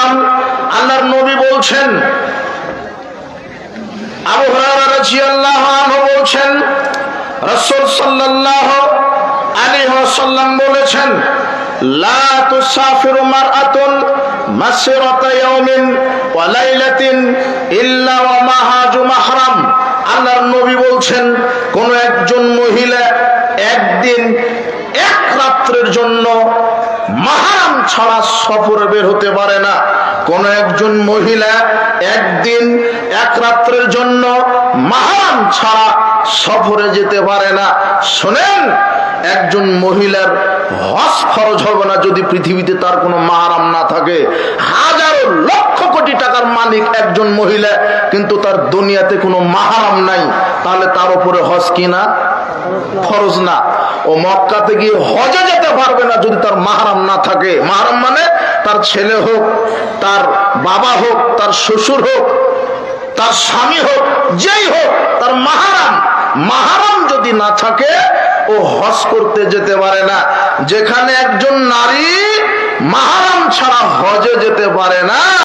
ইকরাম আল্লাহর নবী বলছেন, আবু আনহু বলছেন, রাসূল সাল্লাল্লাহু আলাইহি ওয়াসাল্লাম বলেছেন বলছেন, কোন একজন মহিলা একদিন এক রাত্রের জন্য মাহারাম ছাড়া সফরে বের হতে পারে না। কোন একজন মহিলা একদিন, এক রাত্রের জন্য মাহারাম ছাড়া সফরে যেতে পারে না। শোনেন, একজন মহিলার হস খরচ হবে না যদি পৃথিবীতে তার কোনো মাহারাম না থাকে। হাজারো লক্ষ কোটি টাকার মালিক একজন মহিলা, কিন্তু তার দুনিয়াতে কোনো মাহারাম নাই। তাহলে তার উপরে হজ কিনা ফরজ না। ও মক্কাতে গিয়ে হজে যেতে পারবে না যদি তার মাহারাম না থাকে। মাহারাম মানে তার ছেলে হোক, তার বাবা হোক, তার শ্বশুর হোক, তার স্বামী হোক, যেই হোক, তার মাহারাম। মাহারাম যদি না থাকে, ও হজ করতে যেতে পারে না। যেখানে একজন নারী মাহারাম ছাড়া হজে যেতে পারে না।